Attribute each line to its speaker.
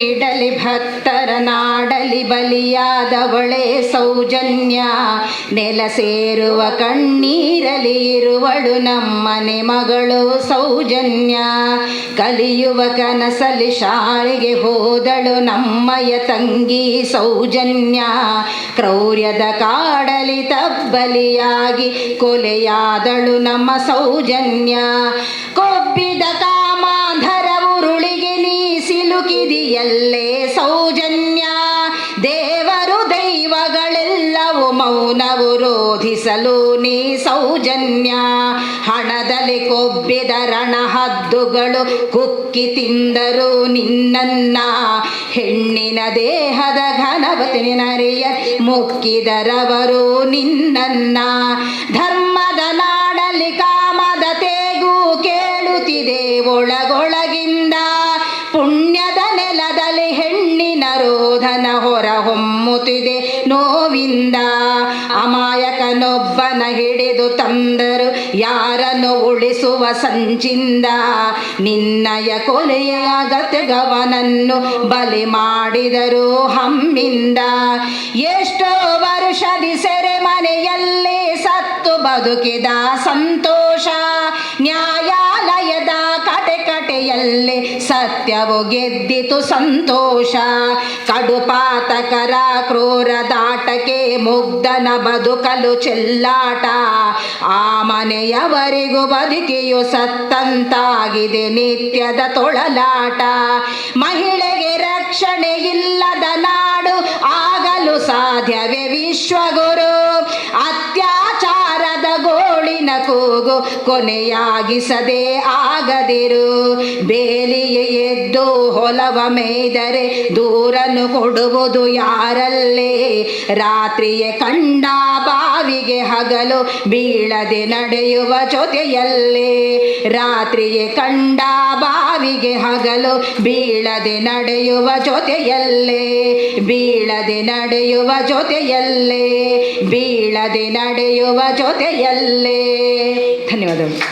Speaker 1: ಇಡಲಿ ಭಕ್ತರ ನಾಡಲಿ ಬಲಿಯಾದವಳೆ ಸೌಜನ್ಯ. ನೆಲ ಸೇರುವ ಕಣ್ಣೀರಲಿ ಇರುವಳು ನಮ್ಮನೆ ಮಗಳು ಸೌಜನ್ಯ. ಕಲಿಯುವ ಕನಸಲಿ ಶಾಲೆಗೆ ಹೋದಳು ನಮ್ಮಯ ತಂಗಿ ಸೌಜನ್ಯ. ಕ್ರೌರ್ಯದ ಕಾಡಲಿ ತಬ್ಬಲಿಯಾಗಿ ಕೊಲೆಯಾದಳು ನಮ್ಮ ಸೌಜನ್ಯ. ಕೊಬ್ಬಿದ ಸಿಲುಕಿದಿಯಲ್ಲೇ ಸೌಜನ್ಯ. ದೇವರು ದೈವಗಳೆಲ್ಲವೂ ಮೌನವು ರೋಧಿಸಲು ನೀ ಸೌಜನ್ಯ. ಹಣದಲ್ಲಿ ಕೊಬ್ಬಿದ ರಣಹದ್ದುಗಳು ಕುಕ್ಕಿ ತಿಂದರು ನಿನ್ನನ್ನ. ಹೆಣ್ಣಿನ ದೇಹದ ಘನವತಿ ನರಿಯ ಮುಕ್ಕಿದರವರು ನಿನ್ನನ್ನ. ಧರ್ಮದ ನಾಡಲಿ ಕಾಮದ ತೇಗು ಕೇಳುತ್ತಿದೆ ಒಳಗೊಳಗಿಂದ ರೋಧನ ಹೊರ ಹೊಮ್ಮುತ್ತಿದೆ. ನೋವಿಂದ ಅಮಾಯಕನೊಬ್ಬನ ಹಿಡಿದು ತಂದರು. ಯಾರನ್ನು ಉಳಿಸುವ ಸಂಚಿಂದ? ನಿನ್ನಯ ಕೊಲೆಯ ಗತಗವನನ್ನು ಬಲಿ ಮಾಡಿದರು ಹಮ್ಮಿಂದ. ಎಷ್ಟೋ ವರ್ಷದಿ ಸೆರೆಮನೆಯಲ್ಲಿ ಸತ್ತು ಬದುಕಿದ ಸಂತೋಷ. ನ್ಯಾಯಾಲಯದ ಕಟೆ ಕಟೆಯಲ್ಲಿ ಸತ್ಯವು ಗೆದ್ದಿತು ಸಂತೋಷ. ಕಡುಪಾತಕರ ಕ್ರೂರ ದಾಟಕೆ ಮುಗ್ಧನ ಬದುಕಲು ಚೆಲ್ಲಾಟ. ಆ ಮನೆಯವರಿಗೂ ಬದುಕಿಯು ಸತ್ತಂತಾಗಿದೆ ನಿತ್ಯದ ತೊಳಲಾಟ. ಮಹಿಳೆಗೆ ರಕ್ಷಣೆ ಇಲ್ಲದ ನಾಡು ಆಗಲು ಸಾಧ್ಯವೇ ವಿಶ್ವಗುರು. ಅತ್ಯಾಚಾರದ ಗೋಳಿನ ಕೂಗು ಕೊನೆಯಾಗಿಸದೆ ಆಗದಿರು. ಬೇಲಿಯೇ ಹೊಲವ ಮೇದರೆ ದೂರನ್ನು ಕೊಡುವುದು ಯಾರಲ್ಲೇ? ರಾತ್ರಿಯೇ ಕಂಡ ಬಾವಿಗೆ ಹಗಲು ಬೀಳದೆ ನಡೆಯುವ ಜೊತೆಯಲ್ಲೇ? ರಾತ್ರಿಯೇ ಕಂಡ ಬಾವಿಗೆ ಹಗಲು ಬೀಳದೆ ನಡೆಯುವ ಜೊತೆಯಲ್ಲೇ? ಬೀಳದೆ ನಡೆಯುವ ಜೊತೆಯಲ್ಲೇ? ಬೀಳದೆ ನಡೆಯುವ ಜೊತೆಯಲ್ಲೇ? ಧನ್ಯವಾದಗಳು.